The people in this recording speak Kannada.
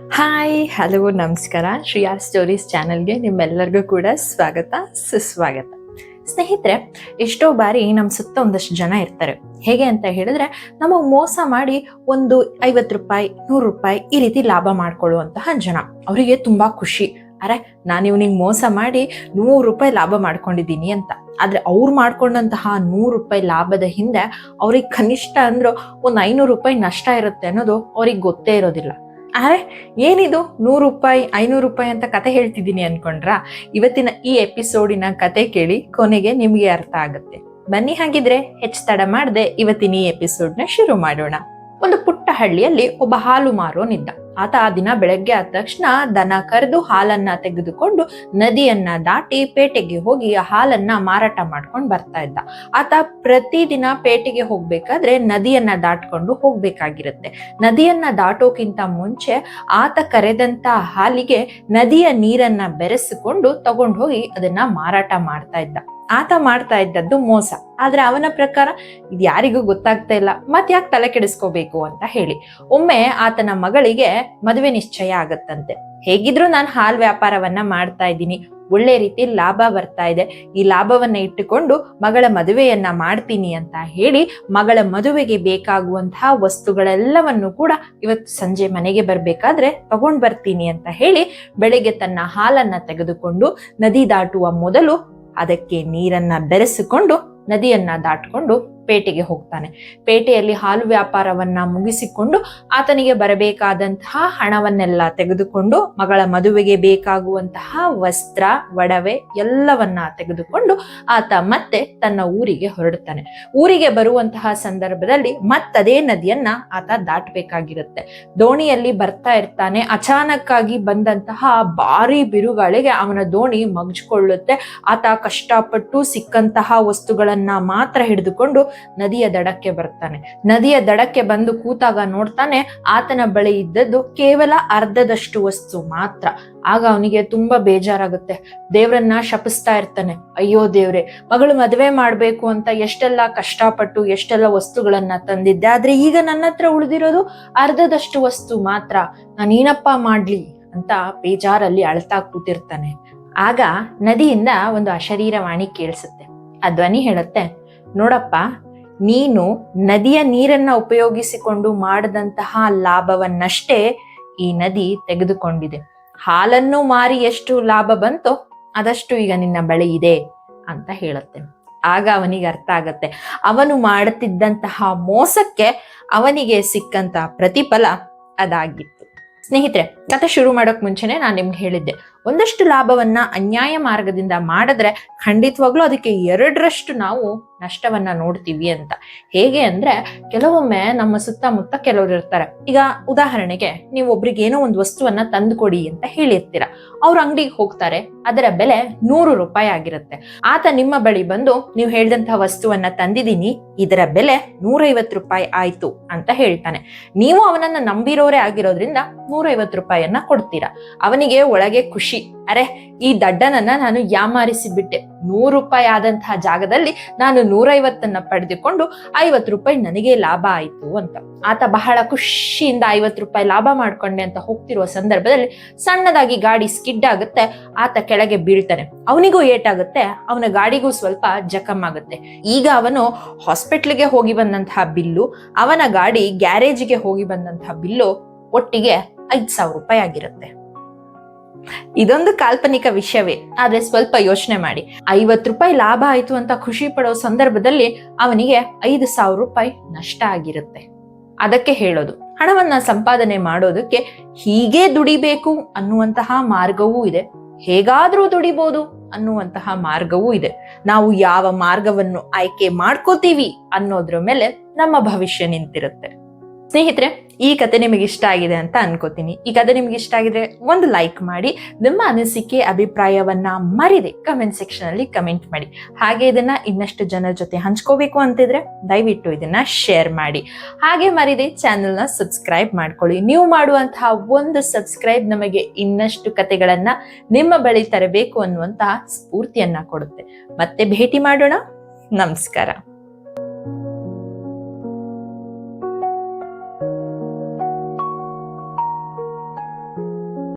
ಹಾಯ್ ಹಲೋ ನಮಸ್ಕಾರ. ಶ್ರೀ ಆರ್ ಸ್ಟೋರೀಸ್ ಚಾನೆಲ್ಗೆ ನಿಮ್ಮೆಲ್ಲರಿಗೂ ಕೂಡ ಸ್ವಾಗತ, ಸುಸ್ವಾಗತ. ಸ್ನೇಹಿತರೆ, ಎಷ್ಟೋ ಬಾರಿ ನಮ್ಮ ಸುತ್ತ ಒಂದಷ್ಟು ಜನ ಇರ್ತಾರೆ. ಹೇಗೆ ಅಂತ ಹೇಳಿದ್ರೆ ನಮಗೆ ಮೋಸ ಮಾಡಿ ಒಂದು ಐವತ್ತು ರೂಪಾಯಿ, ನೂರು ರೂಪಾಯಿ ಈ ರೀತಿ ಲಾಭ ಮಾಡ್ಕೊಳ್ಳುವಂತಹ ಜನ. ಅವರಿಗೆ ತುಂಬಾ ಖುಷಿ. ಅರೆ, ನಾನು ಇವನಿಗೆ ಮೋಸ ಮಾಡಿ ನೂರು ರೂಪಾಯಿ ಲಾಭ ಮಾಡ್ಕೊಂಡಿದ್ದೀನಿ ಅಂತ. ಆದರೆ ಅವ್ರು ಮಾಡ್ಕೊಂಡಂತಹ ನೂರು ರೂಪಾಯಿ ಲಾಭದ ಹಿಂದೆ ಅವ್ರಿಗೆ ಕನಿಷ್ಠ ಅಂದ್ರು ಒಂದು ಐನೂರು ರೂಪಾಯಿ ನಷ್ಟ ಇರುತ್ತೆ ಅನ್ನೋದು ಅವ್ರಿಗೆ ಗೊತ್ತೇ ಇರೋದಿಲ್ಲ. ಅರೆ, ಏನಿದು? ನೂರು ರೂಪಾಯಿ, ಐನೂರು ರೂಪಾಯಿ ಅಂತ ಕತೆ ಹೇಳ್ತಿದ್ದೀನಿ ಅನ್ಕೊಂಡ್ರಾ? ಇವತ್ತಿನ ಈ ಎಪಿಸೋಡಿನ ಕತೆ ಕೇಳಿ ಕೊನೆಗೆ ನಿಮಗೆ ಅರ್ಥ ಆಗುತ್ತೆ. ಬನ್ನಿ ಹಾಗಿದ್ರೆ ಹೆಚ್ಚು ತಡ ಮಾಡದೆ ಇವತ್ತಿನ ಈ ಎಪಿಸೋಡ್ನ ಶುರು ಮಾಡೋಣ. ಒಂದು ಪುಟ್ಟ ಹಳ್ಳಿಯಲ್ಲಿ ಒಬ್ಬ ಹಾಲು ಮಾರೋನಿದ್ದ ಆತ ಆ ದಿನ ಬೆಳಗ್ಗೆ ಆದ ತಕ್ಷಣ ದನ ಕರೆದು ಹಾಲನ್ನ ತೆಗೆದುಕೊಂಡು ನದಿಯನ್ನ ದಾಟಿ ಪೇಟೆಗೆ ಹೋಗಿ ಆ ಹಾಲನ್ನ ಮಾರಾಟ ಮಾಡ್ಕೊಂಡು ಬರ್ತಾ ಇದ್ದ. ಆತ ಪ್ರತಿದಿನ ಪೇಟೆಗೆ ಹೋಗ್ಬೇಕಾದ್ರೆ ನದಿಯನ್ನ ದಾಟ್ಕೊಂಡು ಹೋಗ್ಬೇಕಾಗಿರುತ್ತೆ. ನದಿಯನ್ನ ದಾಟೋಕ್ಕಿಂತ ಮುಂಚೆ ಆತ ಕರೆದಂತ ಹಾಲಿಗೆ ನದಿಯ ನೀರನ್ನ ಬೆರೆಸಿಕೊಂಡು ತಗೊಂಡು ಹೋಗಿ ಅದನ್ನ ಮಾರಾಟ ಮಾಡ್ತಾ ಇದ್ದ. ಆತ ಮಾಡ್ತಾ ಇದ್ದದ್ದು ಮೋಸ. ಆದ್ರೆ ಅವನ ಪ್ರಕಾರ ಇದು ಯಾರಿಗೂ ಗೊತ್ತಾಗ್ತಾ ಇಲ್ಲ. ಮತ್ ಯಾಕೆ ತಲೆ ಕೆಡಿಸ್ಕೋಬೇಕು ಅಂತ ಹೇಳಿ. ಒಮ್ಮೆ ಆತನ ಮಗಳಿಗೆ ಮದುವೆ ನಿಶ್ಚಯ ಆಗತ್ತಂತೆ. ಹೇಗಿದ್ರು ನಾನು ಹಾಲ್ ವ್ಯಾಪಾರವನ್ನ ಮಾಡ್ತಾ ಇದ್ದೀನಿ. ಒಳ್ಳೆ ರೀತಿ ಲಾಭ ಬರ್ತಾ ಇದೆ. ಈ ಲಾಭವನ್ನ ಇಟ್ಟುಕೊಂಡು ಮಗಳ ಮದುವೆಯನ್ನ ಮಾಡ್ತೀನಿ ಅಂತ ಹೇಳಿ ಮಗಳ ಮದುವೆಗೆ ಬೇಕಾಗುವಂತಹ ವಸ್ತುಗಳೆಲ್ಲವನ್ನು ಕೂಡ ಇವತ್ತು ಸಂಜೆ ಮನೆಗೆ ಬರ್ಬೇಕಾದ್ರೆ ತಗೊಂಡ್ ಬರ್ತೀನಿ ಅಂತ ಹೇಳಿ ಬೆಳಿಗ್ಗೆ ತನ್ನ ಹಾಲನ್ನ ತೆಗೆದುಕೊಂಡು ನದಿ ದಾಟುವ ಮೊದಲು ಅದಕ್ಕೆ ನೀರನ್ನ ಬೆರೆಸಿಕೊಂಡು ನದಿಯನ್ನ ದಾಟ್ಕೊಂಡು ಪೇಟೆಗೆ ಹೋಗ್ತಾನೆ. ಪೇಟೆಯಲ್ಲಿ ಹಾಲು ವ್ಯಾಪಾರವನ್ನ ಮುಗಿಸಿಕೊಂಡು ಆತನಿಗೆ ಬರಬೇಕಾದಂತಹ ಹಣವನ್ನೆಲ್ಲ ತೆಗೆದುಕೊಂಡು, ಮಗಳ ಮದುವೆಗೆ ಬೇಕಾಗುವಂತಹ ವಸ್ತ್ರ, ಒಡವೆ ಎಲ್ಲವನ್ನ ತೆಗೆದುಕೊಂಡು ಆತ ಮತ್ತೆ ತನ್ನ ಊರಿಗೆ ಹೊರಡ್ತಾನೆ ಊರಿಗೆ ಬರುವಂತಹ ಸಂದರ್ಭದಲ್ಲಿ ಮತ್ತದೇ ನದಿಯನ್ನ ಆತ ದಾಟಬೇಕಾಗಿರುತ್ತೆ. ದೋಣಿಯಲ್ಲಿ ಬರ್ತಾ ಇರ್ತಾನೆ. ಅಚಾನಕ್ಕಾಗಿ ಬಂದಂತಹ ಭಾರಿ ಬಿರುಗಾಳಿಗೆ ಅವನ ದೋಣಿ ಮಗ್ಚ್ಕೊಳ್ಳುತ್ತೆ ಆತ ಕಷ್ಟಪಟ್ಟು ಸಿಕ್ಕಂತಹ ವಸ್ತುಗಳನ್ನ ಮಾತ್ರ ಹಿಡಿದುಕೊಂಡು ನದಿಯ ದಡಕ್ಕೆ ಬರ್ತಾನೆ. ನದಿಯ ದಡಕ್ಕೆ ಬಂದು ಕೂತಾಗ ನೋಡ್ತಾನೆ, ಆತನ ಬಳಿ ಇದ್ದದ್ದು ಕೇವಲ ಅರ್ಧದಷ್ಟು ವಸ್ತು ಮಾತ್ರ. ಆಗ ಅವನಿಗೆ ತುಂಬಾ ಬೇಜಾರಾಗುತ್ತೆ. ದೇವ್ರನ್ನ ಶಪಿಸ್ತಾ ಇರ್ತಾನೆ. ಅಯ್ಯೋ ದೇವ್ರೆ, ಮಗಳು ಮದುವೆ ಮಾಡ್ಬೇಕು ಅಂತ ಎಷ್ಟೆಲ್ಲ ಕಷ್ಟಪಟ್ಟು ಎಷ್ಟೆಲ್ಲ ವಸ್ತುಗಳನ್ನ ತಂದಿದ್ದೆ, ಆದ್ರೆ ಈಗ ನನ್ನ ಹತ್ರ ಉಳಿದಿರೋದು ಅರ್ಧದಷ್ಟು ವಸ್ತು ಮಾತ್ರ. ನಾನೇನಪ್ಪ ಮಾಡ್ಲಿ ಅಂತ ಬೇಜಾರಲ್ಲಿ ಅಳ್ತಾ ಕೂತಿರ್ತಾನೆ. ಆಗ ನದಿಯಿಂದ ಒಂದು ಅಶರೀರವಾಣಿ ಕೇಳಿಸುತ್ತೆ. ಆ ಧ್ವನಿ ಹೇಳುತ್ತೆ, ನೋಡಪ್ಪ ನೀನು ನದಿಯ ನೀರನ್ನ ಉಪಯೋಗಿಸಿಕೊಂಡು ಮಾಡದಂತಹ ಲಾಭವನ್ನಷ್ಟೇ ಈ ನದಿ ತೆಗೆದುಕೊಂಡಿದೆ. ಹಾಲನ್ನು ಮಾರಿ ಎಷ್ಟು ಲಾಭ ಬಂತೋ ಅದಷ್ಟು ಈಗ ನಿನ್ನ ಬಳಿ ಇದೆ ಅಂತ ಹೇಳುತ್ತೆ. ಆಗ ಅವನಿಗೆ ಅರ್ಥ ಆಗತ್ತೆ. ಅವನು ಮಾಡುತ್ತಿದ್ದಂತಹ ಮೋಸಕ್ಕೆ ಅವನಿಗೆ ಸಿಕ್ಕಂತ ಪ್ರತಿಫಲ ಅದಾಗಿತ್ತು. ಸ್ನೇಹಿತರೆ ಕತೆ ಶುರು ಮಾಡೋಕ್ ಮುಂಚೆನೆ ನಾನು ನಿಮ್ಗೆ ಹೇಳಿದ್ದೆ. ಒಂದಷ್ಟು ಲಾಭವನ್ನ ಅನ್ಯಾಯ ಮಾರ್ಗದಿಂದ ಮಾಡಿದ್ರೆ ಖಂಡಿತವಾಗ್ಲೂ ಅದಕ್ಕೆ ಎರಡರಷ್ಟು ನಾವು ನಷ್ಟವನ್ನ ನೋಡ್ತೀವಿ ಅಂತ. ಹೇಗೆ ಅಂದ್ರೆ ಕೆಲವೊಮ್ಮೆ ನಮ್ಮ ಸುತ್ತಮುತ್ತ ಕೆಲವರು ಇರ್ತಾರೆ. ಈಗ ಉದಾಹರಣೆಗೆ ನೀವು ಒಬ್ರಿಗೆ ಏನೋ ಒಂದು ವಸ್ತುವನ್ನ ತಂದುಕೊಡಿ ಅಂತ ಹೇಳಿರ್ತೀರ. ಅವ್ರ ಅಂಗಡಿಗೆ ಹೋಗ್ತಾರೆ, ಅದರ ಬೆಲೆ ನೂರು ರೂಪಾಯಿ ಆಗಿರುತ್ತೆ. ಆತ ನಿಮ್ಮ ಬಳಿ ಬಂದು, ನೀವು ಹೇಳಿದಂತಹ ವಸ್ತುವನ್ನ ತಂದಿದ್ದೀನಿ, ಇದರ ಬೆಲೆ ನೂರೈವತ್ತು ರೂಪಾಯಿ ಆಯ್ತು ಅಂತ ಹೇಳ್ತಾನೆ. ನೀವು ಅವನನ್ನ ನಂಬಿರೋರೇ ಆಗಿರೋದ್ರಿಂದ ನೂರೈವತ್ತು ರೂಪಾಯಿಯನ್ನ ಕೊಡ್ತೀರಾ. ಅವನಿಗೆ ಒಳಗೆ ಖುಷಿ ಅರೆ, ಈ ದಡ್ಡನನ್ನ ನಾನು ಯಾಮಾರಿಸಿ ಬಿಟ್ಟೆ ನೂರು ರೂಪಾಯಿ ಆದಂತಹ ಜಾಗದಲ್ಲಿ ನಾನು ನೂರೈವತ್ತನ್ನ ಪಡೆದುಕೊಂಡು ಐವತ್ತು ರೂಪಾಯಿ ನನಗೆ ಲಾಭ ಆಯ್ತು ಅಂತ. ಆತ ಬಹಳ ಖುಷಿಯಿಂದ ಐವತ್ತು ರೂಪಾಯಿ ಲಾಭ ಮಾಡ್ಕೊಂಡೆ ಅಂತ ಹೋಗ್ತಿರುವ ಸಂದರ್ಭದಲ್ಲಿ ಸಣ್ಣದಾಗಿ ಗಾಡಿ ಸ್ಕಿಡ್ ಆಗುತ್ತೆ, ಆತ ಕೆಳಗೆ ಬೀಳ್ತಾನೆ. ಅವನಿಗೂ ಏಟಾಗುತ್ತೆ, ಅವನ ಗಾಡಿಗೂ ಸ್ವಲ್ಪ ಜಖಮ್ ಆಗುತ್ತೆ. ಈಗ ಅವನು ಹಾಸ್ಪಿಟ್ಲಿಗೆ ಹೋಗಿ ಬಂದಂತಹ ಬಿಲ್ಲು, ಅವನ ಗಾಡಿ ಗ್ಯಾರೇಜಿಗೆ ಹೋಗಿ ಬಂದಂತಹ ಬಿಲ್ಲು ಒಟ್ಟಿಗೆ ಐದ್ ಸಾವಿರ ರೂಪಾಯಿ ಆಗಿರುತ್ತೆ. ಇದೊಂದು ಕಾಲ್ಪನಿಕ ವಿಷಯವೇ. ಆದ್ರೆ ಸ್ವಲ್ಪ ಯೋಚನೆ ಮಾಡಿ. ಐವತ್ತು ರೂಪಾಯಿ ಲಾಭ ಆಯ್ತು ಅಂತ ಖುಷಿ ಪಡೋ ಸಂದರ್ಭದಲ್ಲಿ ಅವನಿಗೆ ಐದು ಸಾವಿರ ರೂಪಾಯಿ ನಷ್ಟ ಆಗಿರುತ್ತೆ. ಅದಕ್ಕೆ ಹೇಳೋದು, ಹಣವನ್ನ ಸಂಪಾದನೆ ಮಾಡೋದಕ್ಕೆ ಹೀಗೆ ದುಡಿಬೇಕು ಅನ್ನುವಂತಹ ಮಾರ್ಗವೂ ಇದೆ. ಹೇಗಾದ್ರೂ ದುಡಿಬಹುದು ಅನ್ನುವಂತಹ ಮಾರ್ಗವೂ ಇದೆ. ನಾವು ಯಾವ ಮಾರ್ಗವನ್ನು ಆಯ್ಕೆ ಮಾಡ್ಕೋತೀವಿ ಅನ್ನೋದ್ರ ಮೇಲೆ ನಮ್ಮ ಭವಿಷ್ಯ ನಿಂತಿರುತ್ತೆ. ಸ್ನೇಹಿತರೆ, ಈ ಕತೆ ನಿಮಗೆ ಇಷ್ಟ ಆಗಿದೆ ಅಂತ ಅನ್ಕೋತೀನಿ. ಈ ಕತೆ ನಿಮ್ಗೆ ಇಷ್ಟ ಆಗಿದ್ರೆ ಒಂದು ಲೈಕ್ ಮಾಡಿ, ನಿಮ್ಮ ಅನಿಸಿಕೆ, ಅಭಿಪ್ರಾಯವನ್ನ ಮರಿದೆ ಕಮೆಂಟ್ ಸೆಕ್ಷನ್ ಅಲ್ಲಿ ಕಮೆಂಟ್ ಮಾಡಿ. ಹಾಗೆ ಇದನ್ನ ಇನ್ನಷ್ಟು ಜನರ ಜೊತೆ ಹಂಚ್ಕೋಬೇಕು ಅಂತಿದ್ರೆ ದಯವಿಟ್ಟು ಇದನ್ನ ಶೇರ್ ಮಾಡಿ. ಹಾಗೆ ಮರಿದೆ ಚಾನೆಲ್ನ ಸಬ್ಸ್ಕ್ರೈಬ್ ಮಾಡ್ಕೊಳ್ಳಿ. ನೀವು ಮಾಡುವಂತಹ ಒಂದು ಸಬ್ಸ್ಕ್ರೈಬ್ ನಮಗೆ ಇನ್ನಷ್ಟು ಕತೆಗಳನ್ನ ನಿಮ್ಮ ಬಳಿ ತರಬೇಕು ಅನ್ನುವಂತಹ ಸ್ಫೂರ್ತಿಯನ್ನ ಕೊಡುತ್ತೆ. ಮತ್ತೆ ಭೇಟಿ ಮಾಡೋಣ. ನಮಸ್ಕಾರ.